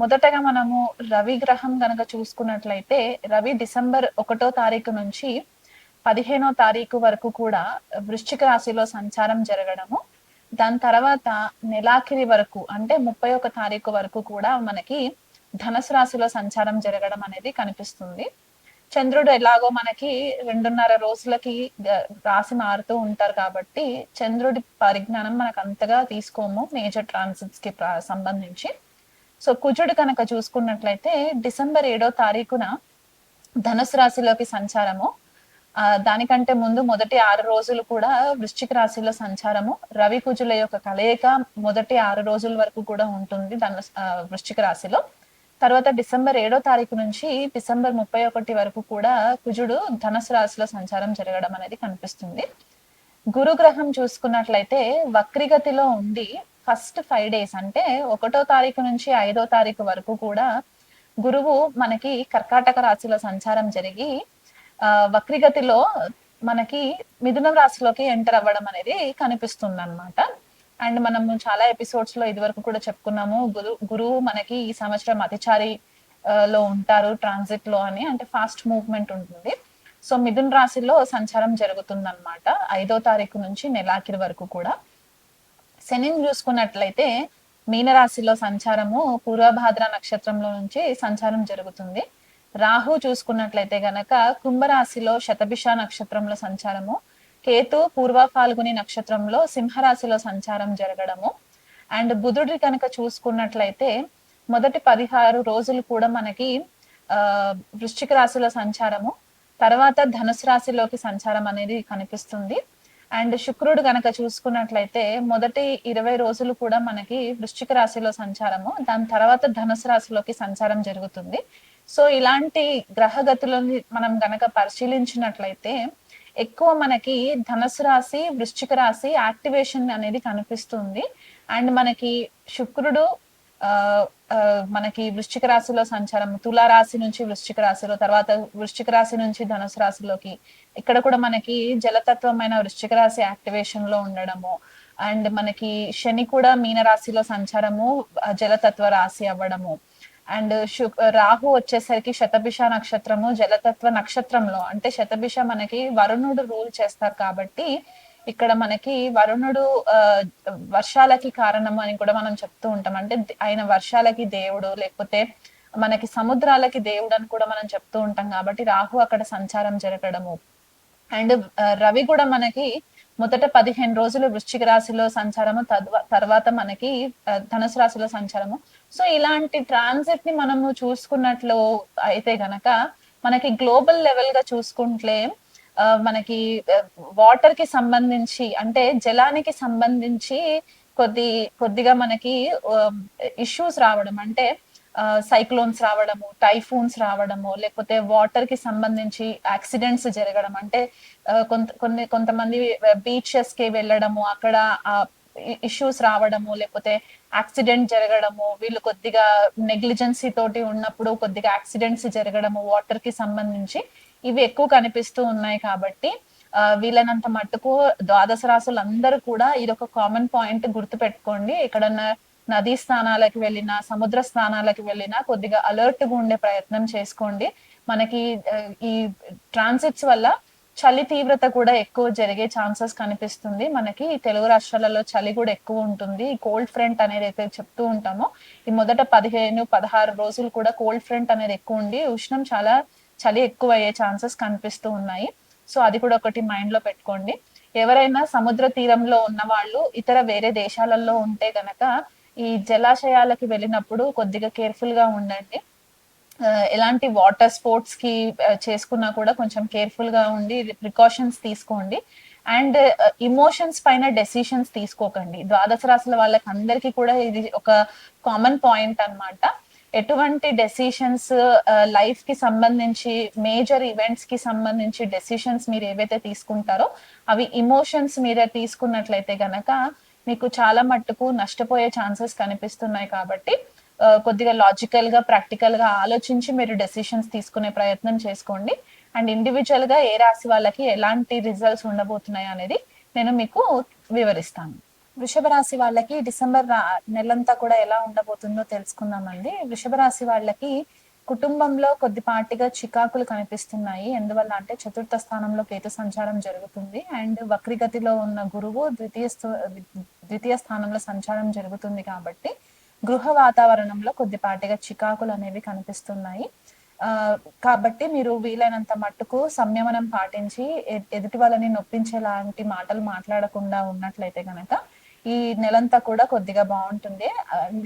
మొదటగా మనము రవి గ్రహం గనక చూసుకున్నట్లయితే రవి డిసెంబర్ ఒకటో తారీఖు నుంచి పదిహేనో తారీఖు వరకు కూడా వృశ్చిక రాశిలో సంచారం జరగడము. దాని తర్వాత నెలాఖిరి వరకు అంటే ముప్పై ఒక తారీఖు వరకు కూడా మనకి ధనసు రాశిలో సంచారం జరగడం అనేది కనిపిస్తుంది. చంద్రుడు ఎలాగో మనకి రెండున్నర రోజులకి రాశి మారుతూ ఉంటారు కాబట్టి చంద్రుడి పరిజ్ఞానం మనకు అంతగా తీసుకోము మేజర్ ట్రాన్సిట్స్కి సంబంధించి. సో కుజుడు కనుక చూసుకున్నట్లయితే డిసెంబర్ ఏడో తారీఖున ధనుసు రాశిలోకి సంచారము. ఆ దానికంటే ముందు మొదటి ఆరు రోజులు కూడా వృశ్చిక రాశిలో సంచారము. రవి కుజుల యొక్క కలయిక మొదటి ఆరు రోజుల వరకు కూడా ఉంటుంది ధను ఆ, వృశ్చిక రాశిలో. తర్వాత డిసెంబర్ ఏడో తారీఖు నుంచి డిసెంబర్ ముప్పై ఒకటి వరకు కూడా కుజుడు ధనుసు రాశిలో సంచారం జరగడం అనేది కనిపిస్తుంది. గురుగ్రహం చూసుకున్నట్లయితే వక్రిగతిలో ఉండి ఫస్ట్ ఫైవ్ డేస్ అంటే ఒకటో తారీఖు నుంచి ఐదో తారీఖు వరకు కూడా గురువు మనకి కర్కాటక రాశిలో సంచారం జరిగి వక్రిగతిలో మనకి మిథున రాశిలోకి ఎంటర్ అవ్వడం అనేది కనిపిస్తుంది అనమాట అండ్ మనము చాలా ఎపిసోడ్స్లో ఇది వరకు కూడా చెప్పుకున్నాము గురు గురువు మనకి ఈ సంవత్సరం అతిచారి లో ఉంటారు ట్రాన్సిట్లో అని అంటే ఫాస్ట్ మూవ్మెంట్ ఉంటుంది. సో మిథున్ రాశిలో సంచారం జరుగుతుంది అనమాట ఐదో తారీఖు నుంచి నెలాఖరి వరకు కూడా. శనిని చూసుకున్నట్లయితే మీనరాశిలో సంచారము పూర్వభాద్ర నక్షత్రంలో నుంచి సంచారం జరుగుతుంది. రాహు చూసుకున్నట్లయితే గనక కుంభరాశిలో శతభిష నక్షత్రంలో సంచారము కేతు పూర్వ ఫాల్గుని నక్షత్రంలో సింహరాశిలో సంచారం జరగడము అండ్ బుధుడి కనుక చూసుకున్నట్లయితే మొదటి పదిహారు రోజులు కూడా మనకి ఆ వృశ్చిక రాశిలో సంచారము తర్వాత ధనుసు రాశిలోకి సంచారం అనేది కనిపిస్తుంది. అండ్ శుక్రుడు కనుక చూసుకున్నట్లయితే మొదటి ఇరవై రోజులు కూడా మనకి వృశ్చిక రాశిలో సంచారము దాని తర్వాత ధనుసు రాశిలోకి సంచారం జరుగుతుంది. సో ఇలాంటి గ్రహగతులని మనం గనక పరిశీలించినట్లయితే ఎక్కువ మనకి ధనుసు రాశి వృశ్చిక రాశి యాక్టివేషన్ అనేది కనిపిస్తుంది. అండ్ మనకి శుక్రుడు ఆ, మనకి వృశ్చిక రాశిలో సంచారం తుల రాశి నుంచి వృశ్చిక రాశిలో తర్వాత వృశ్చిక రాశి నుంచి ధనుసు రాశిలోకి ఇక్కడ కూడా మనకి జలతత్వమైన వృశ్చిక రాశి యాక్టివేషన్లో ఉండడము. అండ్ మనకి శని కూడా మీన రాశిలో సంచారము జలతత్వ రాశి అవ్వడము. అండ్ శు రాహు వచ్చేసరికి శతభిష నక్షత్రము జలతత్వ నక్షత్రంలో. అంటే శతభిష మనకి వరుణుడు రూల్ చేస్తారు కాబట్టి ఇక్కడ మనకి వరుణుడు ఆ, వర్షాలకి కారణం అని కూడా మనం చెప్తూ ఉంటాం. అంటే ఆయన వర్షాలకి దేవుడు లేకపోతే మనకి సముద్రాలకి దేవుడు అని కూడా మనం చెప్తూ ఉంటాం కాబట్టి రాహు అక్కడ సంచారం జరగడము. అండ్ రవి కూడా మనకి మొదట పదిహేను రోజులు వృశ్చిక రాశిలో సంచారము తద్వ- తర్వాత మనకి ధనుసు రాశిలో సంచారము. సో ఇలాంటి ట్రాన్సిట్ని మనము చూసుకున్నట్లు అయితే గనక మనకి గ్లోబల్ లెవెల్గా చూసుకుంటే మనకి వాటర్కి సంబంధించి అంటే జలానికి సంబంధించి కొద్ది కొద్దిగా మనకి ఇష్యూస్ రావడం అంటే సైక్లోన్స్ రావడము టైఫూన్స్ రావడము లేకపోతే వాటర్కి సంబంధించి యాక్సిడెంట్స్ జరగడం అంటే కొంత కొన్ని కొంతమంది బీచెస్కి వెళ్ళడము అక్కడ ఇష్యూస్ రావడము లేకపోతే యాక్సిడెంట్ జరగడము వీళ్ళు కొద్దిగా నెగ్లిజెన్సీ తోటి ఉన్నప్పుడు కొద్దిగా యాక్సిడెంట్స్ జరగడము వాటర్కి సంబంధించి ఇవి ఎక్కువ కనిపిస్తూ ఉన్నాయి కాబట్టి వీలైనంత మట్టుకు ద్వాదశ రాసులు అందరూ కూడా ఇది ఒక కామన్ పాయింట్ గుర్తు పెట్టుకోండి ఎక్కడన్నా నదీ స్థానాలకు వెళ్ళినా సముద్ర స్థానాలకు వెళ్ళినా కొద్దిగా అలర్ట్గా ఉండే ప్రయత్నం చేసుకోండి. మనకి ఈ ట్రాన్సిట్స్ వల్ల చలి తీవ్రత కూడా ఎక్కువ జరిగే ఛాన్సెస్ కనిపిస్తుంది. మనకి తెలుగు రాష్ట్రాలలో చలి కూడా ఎక్కువ ఉంటుంది. ఈ కోల్డ్ ఫ్రంట్ అనేది అయితే చెప్తూ ఉంటామో. ఈ మొదట పదిహేను పదహారు రోజులు కూడా కోల్డ్ ఫ్రంట్ అనేది ఎక్కువ ఉండి ఉష్ణం చాలా చలి ఎక్కువ అయ్యే ఛాన్సెస్ కనిపిస్తూ ఉన్నాయి. సో అది కూడా ఒకటి మైండ్లో పెట్టుకోండి. ఎవరైనా సముద్ర తీరంలో ఉన్న వాళ్ళు ఇతర వేరే దేశాలలో ఉంటే గనక ఈ జలాశయాలకి వెళ్ళినప్పుడు కొద్దిగా కేర్ఫుల్గా ఉండండి ఎలాంటి వాటర్ స్పోర్ట్స్కి చేసుకున్నా కూడా కొంచెం కేర్ఫుల్గా ఉండి ప్రికాషన్స్ తీసుకోండి. అండ్ ఇమోషన్స్ పైన డెసిషన్స్ తీసుకోకండి. ద్వాదశ రాశుల వాళ్ళకి అందరికీ కూడా ఇది ఒక కామన్ పాయింట్ అన్నమాట. ఎటువంటి డెసిషన్స్ లైఫ్ uh, కి సంబంధించి మేజర్ ఈవెంట్స్కి సంబంధించి డెసిషన్స్ మీరు ఏవైతే తీసుకుంటారో అవి ఇమోషన్స్ మీద తీసుకున్నట్లయితే గనక మీకు చాలా మట్టుకు నష్టపోయే ఛాన్సెస్ కనిపిస్తున్నాయి కాబట్టి uh, కొద్దిగా లాజికల్గా ప్రాక్టికల్గా ఆలోచించి మీరు డెసిషన్స్ తీసుకునే ప్రయత్నం చేసుకోండి. అండ్ ఇండివిజువల్గా ఏ రాశి వాళ్ళకి ఎలాంటి రిజల్ట్స్ ఉండబోతున్నాయి అనేది నేను మీకు వివరిస్తాను. వృషభ రాశి వాళ్ళకి డిసెంబర్ నెలంతా కూడా ఎలా ఉండబోతుందో తెలుసుకుందామండి. వృషభ రాశి వాళ్ళకి కుటుంబంలో కొద్దిపాటిగా చికాకులు కనిపిస్తున్నాయి. ఎందువల్ల అంటే చతుర్థ స్థానంలో కేతు సంచారం జరుగుతుంది. అండ్ వక్రిగతిలో ఉన్న గురువు ద్వితీయ ద్వితీయ స్థానంలో సంచారం జరుగుతుంది కాబట్టి గృహ వాతావరణంలో కొద్దిపాటిగా చికాకులు అనేవి కనిపిస్తున్నాయి. కాబట్టి మీరు వీలైనంత మట్టుకు సంయమనం పాటించి ఎదుటి వాళ్ళని నొప్పించేలాంటి మాటలు మాట్లాడకుండా ఉన్నట్లయితే కనుక ఈ నెలంతా కూడా కొద్దిగా బాగుంటుంది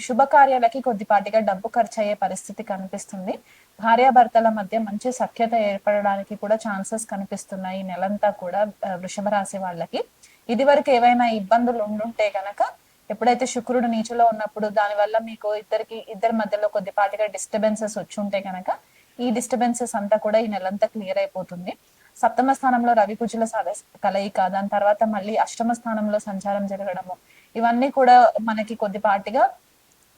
శుభకార్యాలకి కొద్దిపాటిగా డబ్బు ఖర్చు అయ్యే పరిస్థితి కనిపిస్తుంది. భార్యాభర్తల మధ్య మంచి సఖ్యత ఏర్పడడానికి కూడా ఛాన్సెస్ కనిపిస్తున్నాయి ఈ నెలంతా కూడా వృషభ రాశి వాళ్ళకి. ఇది వరకు ఏవైనా ఇబ్బందులు ఉండుంటే గనక ఎప్పుడైతే శుక్రుడు నీచులో ఉన్నప్పుడు దాని వల్ల మీకు ఇద్దరికి ఇద్దరి మధ్యలో కొద్దిపాటిగా డిస్టర్బెన్సెస్ వచ్చి ఉంటే గనక ఈ డిస్టర్బెన్సెస్ అంతా కూడా ఈ నెలంతా క్లియర్ అయిపోతుంది. సప్తమ స్థానంలో రవి కుజుల సద- కలయిక దాని తర్వాత మళ్ళీ అష్టమ స్థానంలో సంచారం జరగడము. ఇవన్నీ కూడా మనకి కొద్దిపాటిగా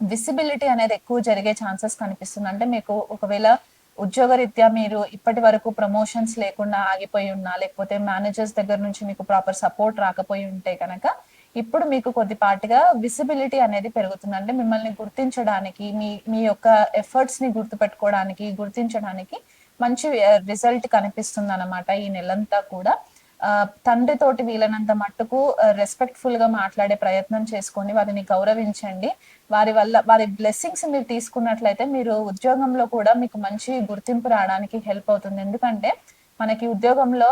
విసిబిలిటీ అనేది ఎక్కువ జరిగే ఛాన్సెస్ కనిపిస్తుంది. అంటే మీకు ఒకవేళ ఉద్యోగరీత్యా మీరు ఇప్పటి వరకు ప్రమోషన్స్ లేకుండా ఆగిపోయి ఉన్నా లేకపోతే మేనేజర్స్ దగ్గర నుంచి మీకు ప్రాపర్ సపోర్ట్ రాకపోయి ఉంటే కనుక ఇప్పుడు మీకు కొద్దిపాటిగా విసిబిలిటీ అనేది పెరుగుతుంది. అంటే మిమ్మల్ని గుర్తించడానికి మీ మీ యొక్క ఎఫర్ట్స్ని గుర్తుపెట్టుకోవడానికి గుర్తించడానికి మంచి రిజల్ట్ కనిపిస్తుంది అనమాట ఈ నెలంతా కూడా. తండ్రి తండ్రితోటి వీలైనంత మట్టుకు రెస్పెక్ట్ఫుల్గా మాట్లాడే ప్రయత్నం చేసుకోండి వారిని గౌరవించండి. వారి వల్ల వారి బ్లెస్సింగ్స్ మీరు తీసుకున్నట్లయితే మీరు ఉద్యోగంలో కూడా మీకు మంచి గుర్తింపు రావడానికి హెల్ప్ అవుతుంది. ఎందుకంటే మనకి ఉద్యోగంలో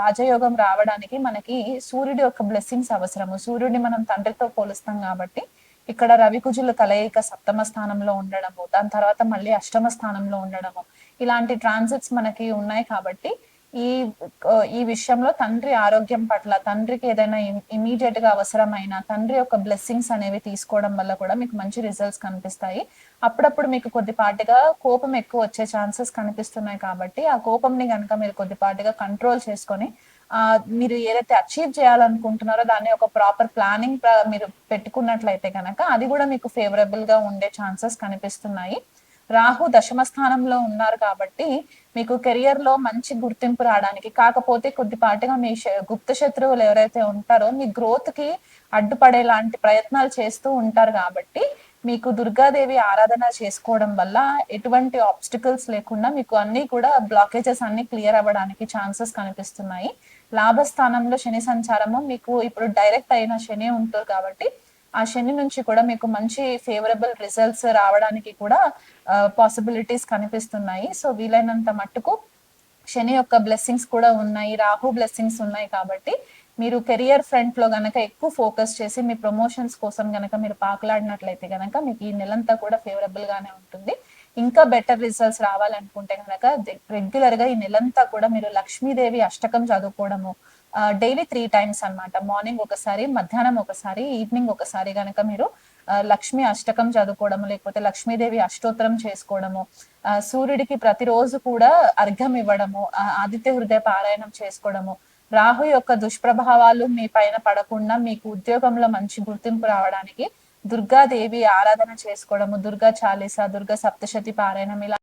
రాజయోగం రావడానికి మనకి సూర్యుడి యొక్క బ్లెస్సింగ్స్ అవసరము. సూర్యుడిని మనం తండ్రితో పోలుస్తాం కాబట్టి ఇక్కడ రవికుజుల కలయిక సప్తమ స్థానంలో ఉండడము దాని తర్వాత మళ్ళీ అష్టమ స్థానంలో ఉండడము. ఇలాంటి ట్రాన్సిట్స్ మనకి ఉన్నాయి కాబట్టి ఈ ఈ విషయంలో తండ్రి ఆరోగ్యం పట్ల తండ్రికి ఏదైనా ఇమీడియట్గా అవసరమైన తండ్రి యొక్క బ్లెస్సింగ్స్ అనేవి తీసుకోవడం వల్ల కూడా మీకు మంచి రిజల్ట్స్ కనిపిస్తాయి. అప్పుడప్పుడు మీకు కొద్దిపాటిగా కోపం ఎక్కువ వచ్చే ఛాన్సెస్ కనిపిస్తున్నాయి కాబట్టి ఆ కోపంని కనుక మీరు కొద్దిపాటిగా కంట్రోల్ చేసుకొని ఆ మీరు ఏదైతే అచీవ్ చేయాలనుకుంటున్నారో దాన్ని ఒక ప్రాపర్ ప్లానింగ్ మీరు పెట్టుకున్నట్లయితే కనుక అది కూడా మీకు ఫేవరబుల్గా ఉండే ఛాన్సెస్ కనిపిస్తున్నాయి. రాహు దశమ స్థానంలో ఉన్నారు కాబట్టి మీకు కెరియర్లో మంచి గుర్తింపు రావడానికి కాకపోతే కొద్దిపాటిగా మీ గుప్త శత్రువులు ఎవరైతే ఉంటారో మీ గ్రోత్కి అడ్డుపడే లాంటి ప్రయత్నాలు చేస్తూ ఉంటారు కాబట్టి మీకు దుర్గాదేవి ఆరాధన చేసుకోవడం వల్ల ఎటువంటి ఆబ్స్టికల్స్ లేకుండా మీకు అన్ని కూడా బ్లాకేజెస్ అన్ని క్లియర్ అవ్వడానికి ఛాన్సెస్ కనిపిస్తున్నాయి. లాభస్థానంలో శని సంచారము మీకు ఇప్పుడు డైరెక్ట్ అయిన శని ఉంటారు కాబట్టి ఆ శని నుంచి కూడా మీకు మంచి ఫేవరబుల్ రిజల్ట్స్ రావడానికి కూడా పాసిబిలిటీస్ కనిపిస్తున్నాయి. సో వీలైనంత మట్టుకు శని యొక్క బ్లెస్సింగ్స్ కూడా ఉన్నాయి రాహు బ్లెస్సింగ్స్ ఉన్నాయి కాబట్టి మీరు కెరియర్ ఫ్రంట్లో గనక ఎక్కువ ఫోకస్ చేసి మీ ప్రమోషన్స్ కోసం గనక మీరు పాకులాడినట్లయితే గనక మీకు ఈ నెలంతా కూడా ఫేవరబుల్ గానే ఉంటుంది. ఇంకా బెటర్ రిజల్ట్స్ రావాలనుకుంటే గనక రెగ్యులర్గా ఈ నెలంతా కూడా మీరు లక్ష్మీదేవి అష్టకం చదువుకోవడము డైలీ త్రీ టైమ్స్ అన్నమాట. మార్నింగ్ ఒకసారి మధ్యాహ్నం ఒకసారి ఈవినింగ్ ఒకసారి కనుక మీరు లక్ష్మి అష్టకం చదువుకోవడము లేకపోతే లక్ష్మీదేవి అష్టోత్తరం చేసుకోవడము ఆ, సూర్యుడికి ప్రతిరోజు కూడా అర్ఘం ఇవ్వడము ఆ, ఆదిత్య హృదయ పారాయణం చేసుకోవడము రాహు యొక్క దుష్ప్రభావాలు మీ పైన పడకుండా మీకు ఉద్యోగంలో మంచి గుర్తింపు రావడానికి దుర్గాదేవి ఆరాధన చేసుకోవడము దుర్గా చాలీసా దుర్గా సప్తశతి పారాయణం ఇలా